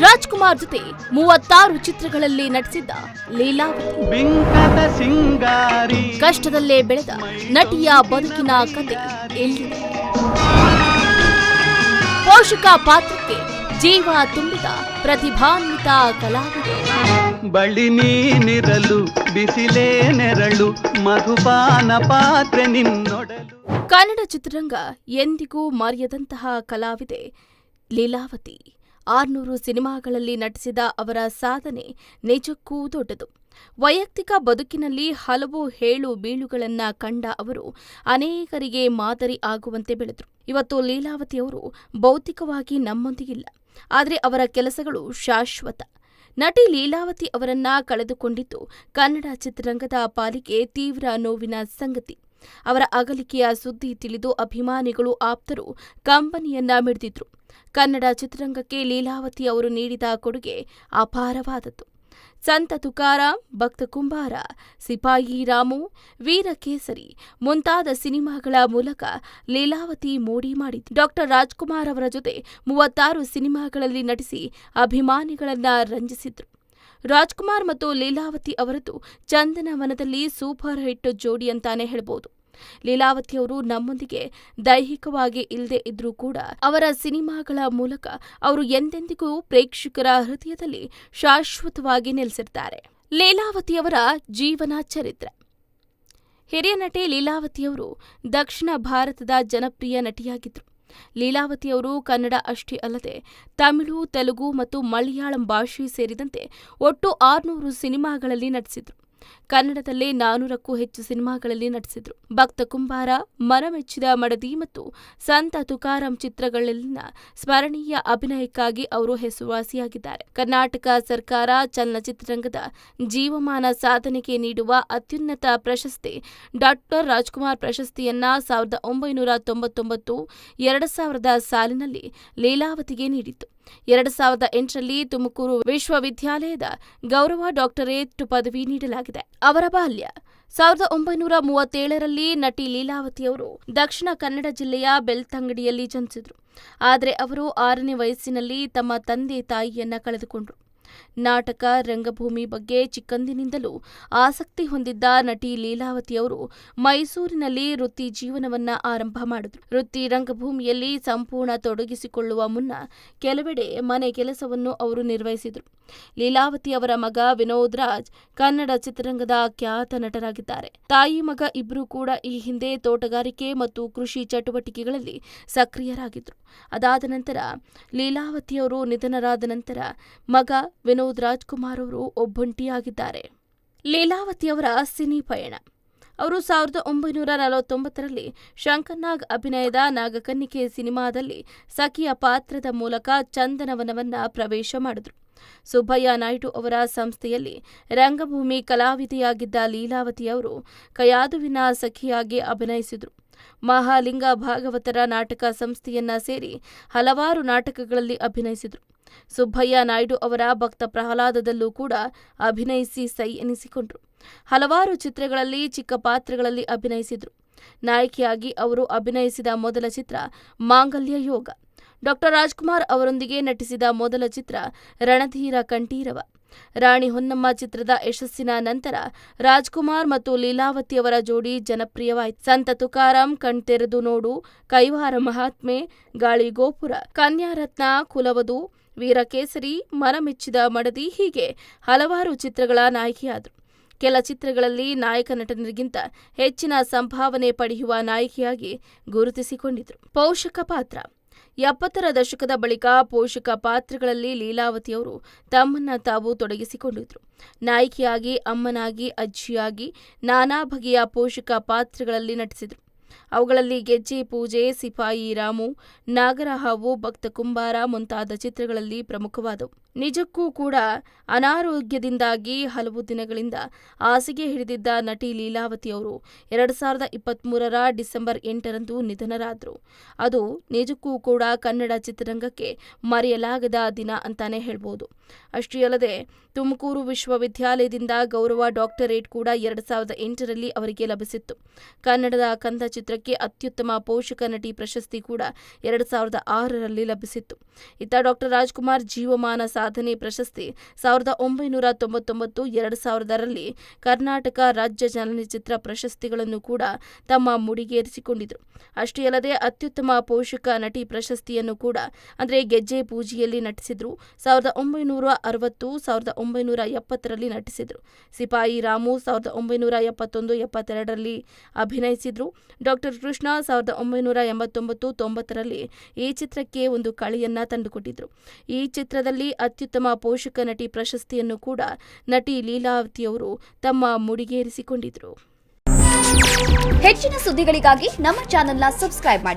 ರಾಜ್ಕುಮಾರ್ ಜೊತೆ ಮೂವತ್ತಾರು ಚಿತ್ರಗಳಲ್ಲಿ ನಟಿಸಿದ್ದ ಲೀಲಾವತಿ. ಕಷ್ಟದಲ್ಲೇ ಬೆಳೆದ ನಟಿಯ ಬದುಕಿನ ಕತೆ ಎಲ್ಲಿದೆ? ಪೋಷಕ ಪಾತ್ರಕ್ಕೆ ಜೀವ ತುಂಬಿದ ಪ್ರತಿಭಾನ್ವಿತ ಕಲಾವಿದೆ. ಬಳಿ ನೀನಿರಲು ಬಿಸಿಲೇ ನೆರಳು ಮಧುಪಾನ ಪಾತ್ರೆ ನಿನ್ನೊಡಲು. ಕನ್ನಡ ಚಿತ್ರರಂಗ ಎಂದಿಗೂ ಮರೆಯದಂತಹ ಕಲಾವಿದೆ ಲೀಲಾವತಿ. ಆರ್ನೂರು ಸಿನಿಮಾಗಳಲ್ಲಿ ನಟಿಸಿದ ಅವರ ಸಾಧನೆ ನಿಜಕ್ಕೂ ದೊಡ್ಡದು. ವೈಯಕ್ತಿಕ ಬದುಕಿನಲ್ಲಿ ಹಲವು ಹೇಳು ಬೀಳುಗಳನ್ನ ಕಂಡ ಅವರು ಅನೇಕರಿಗೆ ಮಾದರಿ ಆಗುವಂತೆ ಬೆಳೆದರು. ಇವತ್ತು ಲೀಲಾವತಿಯವರು ಭೌತಿಕವಾಗಿ ನಮ್ಮೊಂದಿಗಿಲ್ಲ, ಆದರೆ ಅವರ ಕೆಲಸಗಳು ಶಾಶ್ವತ. ನಟಿ ಲೀಲಾವತಿ ಅವರನ್ನ ಕಳೆದುಕೊಂಡಿದ್ದು ಕನ್ನಡ ಚಿತ್ರರಂಗದ ಪಾಲಿಗೆ ತೀವ್ರ ನೋವಿನ ಸಂಗತಿ. ಅವರ ಅಗಲಿಕೆಯ ಸುದ್ದಿ ತಿಳಿದು ಅಭಿಮಾನಿಗಳು ಆಪ್ತರು ಕಂಬನಿಯನ್ನ ಮಿಡಿದಿದ್ರು. ಕನ್ನಡ ಚಿತ್ರರಂಗಕ್ಕೆ ಲೀಲಾವತಿ ಅವರು ನೀಡಿದ ಕೊಡುಗೆ ಅಪಾರವಾದದ್ದು. ಸಂತ ತುಕಾರಾಂ, ಭಕ್ತ ಕುಂಬಾರ, ಸಿಪಾಯಿ ರಾಮು ವೀರಕೇಸರಿ ಮುಂತಾದ ಸಿನಿಮಾಗಳ ಮೂಲಕ ಲೀಲಾವತಿ ಮೋಡಿ ಮಾಡಿದ್ದು. ಡಾಕ್ಟರ್ ರಾಜ್ಕುಮಾರ್ ಅವರ ಜೊತೆ ಮೂವತ್ತಾರು ಸಿನಿಮಾಗಳಲ್ಲಿ ನಟಿಸಿ ಅಭಿಮಾನಿಗಳನ್ನ ರಂಜಿಸಿದ್ರು. ರಾಜ್ಕುಮಾರ್ ಮತ್ತು ಲೀಲಾವತಿ ಅವರದ್ದು ಚಂದನವನದಲ್ಲಿ ಸೂಪರ್ ಹಿಟ್ ಜೋಡಿ ಅಂತಾನೆ ಹೇಳ್ಬೋದು. ಲೀಲಾವತಿಯವರು ನಮ್ಮೊಂದಿಗೆ ದೈಹಿಕವಾಗಿ ಇಲ್ಲದೆ ಇದ್ರೂ ಕೂಡ ಅವರ ಸಿನಿಮಾಗಳ ಮೂಲಕ ಅವರು ಎಂದೆಂದಿಗೂ ಪ್ರೇಕ್ಷಕರ ಹೃದಯದಲ್ಲಿ ಶಾಶ್ವತವಾಗಿ ನೆಲೆಸಿರ್ತಾರೆ. ಲೀಲಾವತಿಯವರ ಜೀವನ ಚರಿತ್ರೆ. ಹಿರಿಯ ನಟಿ ಲೀಲಾವತಿಯವರು ದಕ್ಷಿಣ ಭಾರತದ ಜನಪ್ರಿಯ ನಟಿಯಾಗಿದ್ದರು ಲೀಲಾವತಿಯವರು ಕನ್ನಡ ಅಷ್ಟೇ ಅಲ್ಲದೆ ತಮಿಳು, ತೆಲುಗು ಮತ್ತು ಮಲಯಾಳಂ ಭಾಷೆ ಸೇರಿದಂತೆ ಒಟ್ಟು ಆರುನೂರು ಸಿನಿಮಾಗಳಲ್ಲಿ ನಟಿಸಿದ್ರು. ಕನ್ನಡದಲ್ಲೇ ನಾನೂರಕ್ಕೂ ಹೆಚ್ಚು ಸಿನಿಮಾಗಳಲ್ಲಿ ನಟಿಸಿದ್ರು. ಭಕ್ತ ಕುಂಬಾರ ಮನಮೆಚ್ಚಿದ ಮಡದಿ ಮತ್ತು ಸಂತ ತುಕಾರಾಂ ಚಿತ್ರಗಳಲ್ಲಿನ ಸ್ಮರಣೀಯ ಅಭಿನಯಕ್ಕಾಗಿ ಅವರು ಹೆಸರುವಾಸಿಯಾಗಿದ್ದಾರೆ. ಕರ್ನಾಟಕ ಸರ್ಕಾರ ಚಲನಚಿತ್ರರಂಗದ ಜೀವಮಾನ ಸಾಧನೆಗೆ ನೀಡುವ ಅತ್ಯುನ್ನತ ಪ್ರಶಸ್ತಿ ಡಾಕ್ಟರ್ ರಾಜ್ಕುಮಾರ್ ಪ್ರಶಸ್ತಿಯನ್ನ ಸಾವಿರದ ಒಂಬೈನೂರ ತೊಂಬತ್ತೊಂಬತ್ತು, ಎರಡು ಸಾವಿರದ ಸಾಲಿನಲ್ಲಿ ಲೀಲಾವತಿಗೆ ನೀಡಿತು ಎರಡು ಸಾವಿರದ ಎಂಟರಲ್ಲಿ ತುಮಕೂರು ವಿಶ್ವವಿದ್ಯಾಲಯದ ಗೌರವ ಡಾಕ್ಟರೇಟ್ ಪದವಿ ನೀಡಲಾಗಿದೆ. ಅವರ ಬಾಲ್ಯ ಸಾವಿರದ ಒಂಬೈನೂರ ಮೂವತ್ತೇಳರಲ್ಲಿ ನಟಿ ಲೀಲಾವತಿಯವರು ದಕ್ಷಿಣ ಕನ್ನಡ ಜಿಲ್ಲೆಯ ಬೆಳ್ತಂಗಡಿಯಲ್ಲಿ ಜನಿಸಿದರು. ಆದರೆ ಅವರು ಆರನೇ ವಯಸ್ಸಿನಲ್ಲಿ ತಮ್ಮ ತಂದೆ ತಾಯಿಯನ್ನ ಕಳೆದುಕೊಂಡ್ರು. ನಾಟಕ, ರಂಗಭೂಮಿ ಬಗ್ಗೆ ಚಿಕ್ಕಂದಿನಿಂದಲೂ ಆಸಕ್ತಿ ಹೊಂದಿದ್ದ ನಟಿ ಲೀಲಾವತಿಯವರು ಮೈಸೂರಿನಲ್ಲಿ ವೃತ್ತಿ ಜೀವನವನ್ನ ಆರಂಭ ಮಾಡಿದರು. ವೃತ್ತಿ ರಂಗಭೂಮಿಯಲ್ಲಿ ಸಂಪೂರ್ಣ ತೊಡಗಿಸಿಕೊಳ್ಳುವ ಮುನ್ನ ಕೆಲವೆಡೆ ಮನೆ ಕೆಲಸವನ್ನು ಅವರು ನಿರ್ವಹಿಸಿದರು. ಲೀಲಾವತಿ ಅವರ ಮಗ ವಿನೋದ್ ರಾಜ್ ಕನ್ನಡ ಚಿತ್ರರಂಗದ ಖ್ಯಾತ ನಟರಾಗಿದ್ದಾರೆ. ತಾಯಿ ಮಗ ಇಬ್ಬರೂ ಕೂಡ ಈ ಹಿಂದೆ ತೋಟಗಾರಿಕೆ ಮತ್ತು ಕೃಷಿ ಚಟುವಟಿಕೆಗಳಲ್ಲಿ ಸಕ್ರಿಯರಾಗಿದ್ದರು ಅದಾದ ನಂತರ ಲೀಲಾವತಿಯವರು ನಿಧನರಾದ ನಂತರ ಮಗ ವಿನೋದ್ ರಾಜ್ಕುಮಾರ್ ಅವರು ಒಬ್ಬಂಟಿಯಾಗಿದ್ದಾರೆ. ಲೀಲಾವತಿಯವರ ಸಿನಿ ಪಯಣ. ಅವರು ಸಾವಿರದ ಒಂಬೈನೂರ ನಲವತ್ತೊಂಬತ್ತರಲ್ಲಿ ಶಂಕರ್ನಾಗ್ ಅಭಿನಯದ ನಾಗಕನ್ನಿಕೆ ಸಿನಿಮಾದಲ್ಲಿ ಸಖಿಯ ಪಾತ್ರದ ಮೂಲಕ ಚಂದನವನವನ್ನ ಪ್ರವೇಶ ಮಾಡಿದ್ರು. ಸುಬ್ಬಯ್ಯ ನಾಯ್ಡು ಅವರ ಸಂಸ್ಥೆಯಲ್ಲಿ ರಂಗಭೂಮಿ ಕಲಾವಿದೆಯಾಗಿದ್ದ ಲೀಲಾವತಿಯವರು ಕಯಾದುವಿನ ಸಖಿಯಾಗಿ ಅಭಿನಯಿಸಿದರು. ಮಹಾಲಿಂಗ ಭಾಗವತರ ನಾಟಕ ಸಂಸ್ಥೆಯನ್ನ ಸೇರಿ ಹಲವಾರು ನಾಟಕಗಳಲ್ಲಿ ಅಭಿನಯಿಸಿದರು. ಸುಬ್ಬಯ್ಯ ನಾಯ್ಡು ಅವರ ಭಕ್ತ ಪ್ರಹ್ಲಾದದಲ್ಲೂ ಕೂಡ ಅಭಿನಯಿಸಿ ಸೈ ಎನಿಸಿಕೊಂಡರು. ಹಲವಾರು ಚಿತ್ರಗಳಲ್ಲಿ ಚಿಕ್ಕ ಪಾತ್ರಗಳಲ್ಲಿ ಅಭಿನಯಿಸಿದರು. ನಾಯಕಿಯಾಗಿ ಅವರು ಅಭಿನಯಿಸಿದ ಮೊದಲ ಚಿತ್ರ ಮಾಂಗಲ್ಯ ಯೋಗ. ಡಾಕ್ಟರ್ ರಾಜ್ಕುಮಾರ್ ಅವರೊಂದಿಗೆ ನಟಿಸಿದ ಮೊದಲ ಚಿತ್ರ ರಣಧೀರ ಕಂಠೀರವ. ರಾಣಿ ಹೊನ್ನಮ್ಮ ಚಿತ್ರದ ಯಶಸ್ಸಿನ ನಂತರ ರಾಜ್ಕುಮಾರ್ ಮತ್ತು ಲೀಲಾವತಿ ಅವರ ಜೋಡಿ ಜನಪ್ರಿಯವಾಯಿತು. ಸಂತ ತುಕಾರಾಂ ಕಣ್ತೆರೆದು ನೋಡು, ಕೈವಾರ ಮಹಾತ್ಮೆ, ಗಾಳಿ ಗೋಪುರ ಕನ್ಯಾರತ್ನ ಕುಲವದು ವೀರಕೇಸರಿ, ಮನಮೆಚ್ಚಿದ ಮಡದಿ ಹೀಗೆ ಹಲವಾರು ಚಿತ್ರಗಳ ನಾಯಕಿಯಾದರು. ಕೆಲ ಚಿತ್ರಗಳಲ್ಲಿ ನಾಯಕ ನಟನರಿಗಿಂತ ಹೆಚ್ಚಿನ ಸಂಭಾವನೆ ಪಡೆಯುವ ನಾಯಕಿಯಾಗಿ ಗುರುತಿಸಿಕೊಂಡಿದ್ರು. ಪೋಷಕ ಪಾತ್ರ ಎಪ್ಪತ್ತರ ದಶಕದ ಬಳಿಕ ಪೋಷಕ ಪಾತ್ರಗಳಲ್ಲಿ ಲೀಲಾವತಿಯವರು ತಮ್ಮನ್ನ ತಾವು ತೊಡಗಿಸಿಕೊಂಡಿದ್ರು. ನಾಯಕಿಯಾಗಿ, ಅಮ್ಮನಾಗಿ, ಅಜ್ಜಿಯಾಗಿ ನಾನಾ ಬಗೆಯ ಪೋಷಕ ಪಾತ್ರಗಳಲ್ಲಿ ನಟಿಸಿದ್ರು. ಅವುಗಳಲ್ಲಿ ಗೆಜ್ಜೆ, ಪೂಜೆ, ಸಿಪಾಯಿ, ರಾಮು, ನಾಗರಹಾವು, ಭಕ್ತ ಕುಂಬಾರ ಮುಂತಾದ ಚಿತ್ರಗಳಲ್ಲಿ ಪ್ರಮುಖವಾದವು. ನಿಜಕ್ಕೂ ಕೂಡ ಅನಾರೋಗ್ಯದಿಂದಾಗಿ ಹಲವು ದಿನಗಳಿಂದ ಹಾಸಿಗೆ ಹಿಡಿದಿದ್ದ ನಟಿ ಲೀಲಾವತಿ ಅವರು ಎರಡು ಸಾವಿರದ ಇಪ್ಪತ್ತ್ಮೂರರ ಡಿಸೆಂಬರ್ ಎಂಟರಂದು ನಿಧನರಾದರು. ಅದು ನಿಜಕ್ಕೂ ಕೂಡ ಕನ್ನಡ ಚಿತ್ರರಂಗಕ್ಕೆ ಮರೆಯಲಾಗದ ದಿನ ಅಂತಾನೆ ಹೇಳ್ಬೋದು. ಅಷ್ಟೇ ಅಲ್ಲದೆ, ತುಮಕೂರು ವಿಶ್ವವಿದ್ಯಾಲಯದಿಂದ ಗೌರವ ಡಾಕ್ಟರೇಟ್ ಕೂಡ ಎರಡು ಸಾವಿರದ ಎಂಟರಲ್ಲಿ ಅವರಿಗೆ ಲಭಿಸಿತ್ತು. ಕನ್ನಡದ ಕಂದ ಚಿತ್ರಕ್ಕೆ ಅತ್ಯುತ್ತಮ ಪೋಷಕ ನಟಿ ಪ್ರಶಸ್ತಿ ಕೂಡ ಎರಡು ಸಾವಿರದ ಆರರಲ್ಲಿ ಲಭಿಸಿತ್ತು. ಇತ್ತ ಡಾಕ್ಟರ್ ರಾಜ್ಕುಮಾರ್ ಜೀವಮಾನ ಸಾಧನೆ ಪ್ರಶಸ್ತಿ ಸಾವಿರದ ಒಂಬೈನೂರ ತೊಂಬತ್ತೊಂಬತ್ತು ಎರಡು ಸಾವಿರದರಲ್ಲಿ ಕರ್ನಾಟಕ ರಾಜ್ಯ ಚಲನಚಿತ್ರ ಪ್ರಶಸ್ತಿಗಳನ್ನು ಕೂಡ ತಮ್ಮ ಮುಡಿಗೇರಿಸಿಕೊಂಡಿದ್ರು. ಅಷ್ಟೇ ಅಲ್ಲದೆ ಅತ್ಯುತ್ತಮ ಪೋಷಕ ನಟಿ ಪ್ರಶಸ್ತಿಯನ್ನು ಕೂಡ ಅಂದರೆ ಗೆಜ್ಜೆ ಪೂಜೆಯಲ್ಲಿ ನಟಿಸಿದ್ರು. ಸಾವಿರದ ಒಂಬೈನೂರ ಅರವತ್ತು ಸಾವಿರದ ಒಂಬೈನೂರ ಎಪ್ಪತ್ತರಲ್ಲಿ ನಟಿಸಿದ್ರು. ಸಿಪಾಯಿ ರಾಮು ಸಾವಿರದ ಒಂಬೈನೂರ ಎಪ್ಪತ್ತೊಂದು ಎಪ್ಪತ್ತೆರಡರಲ್ಲಿ ಅಭಿನಯಿಸಿದ್ರು. ಡಾಕ್ಟರ್ ಕೃಷ್ಣ ಸಾವಿರದ ಒಂಬೈನೂರ ಎಂಬತ್ತೊಂಬತ್ತು ತೊಂಬತ್ತರಲ್ಲಿ ಈ ಚಿತ್ರಕ್ಕೆ ಒಂದು ಕಳೆಯನ್ನ ತಂದುಕೊಟ್ಟಿದ್ರು. ಈ ಚಿತ್ರದಲ್ಲಿ ಅತ್ಯುತ್ತಮ ಪೋಷಕ ನಟಿ ಪ್ರಶಸ್ತಿಯನ್ನು ಕೂಡ ನಟಿ ಲೀಲಾವತಿಯವರು ತಮ್ಮ ಮುಡಿಗೇರಿಸಿಕೊಂಡಿದ್ರು. ಹೆಚ್ಚಿನ ಸುದ್ದಿಗಳಿಗಾಗಿ ನಮ್ಮ ಚಾನೆಲ್ನ ಸಬ್ಸ್ಕ್ರೈಬ್ ಮಾಡಿ.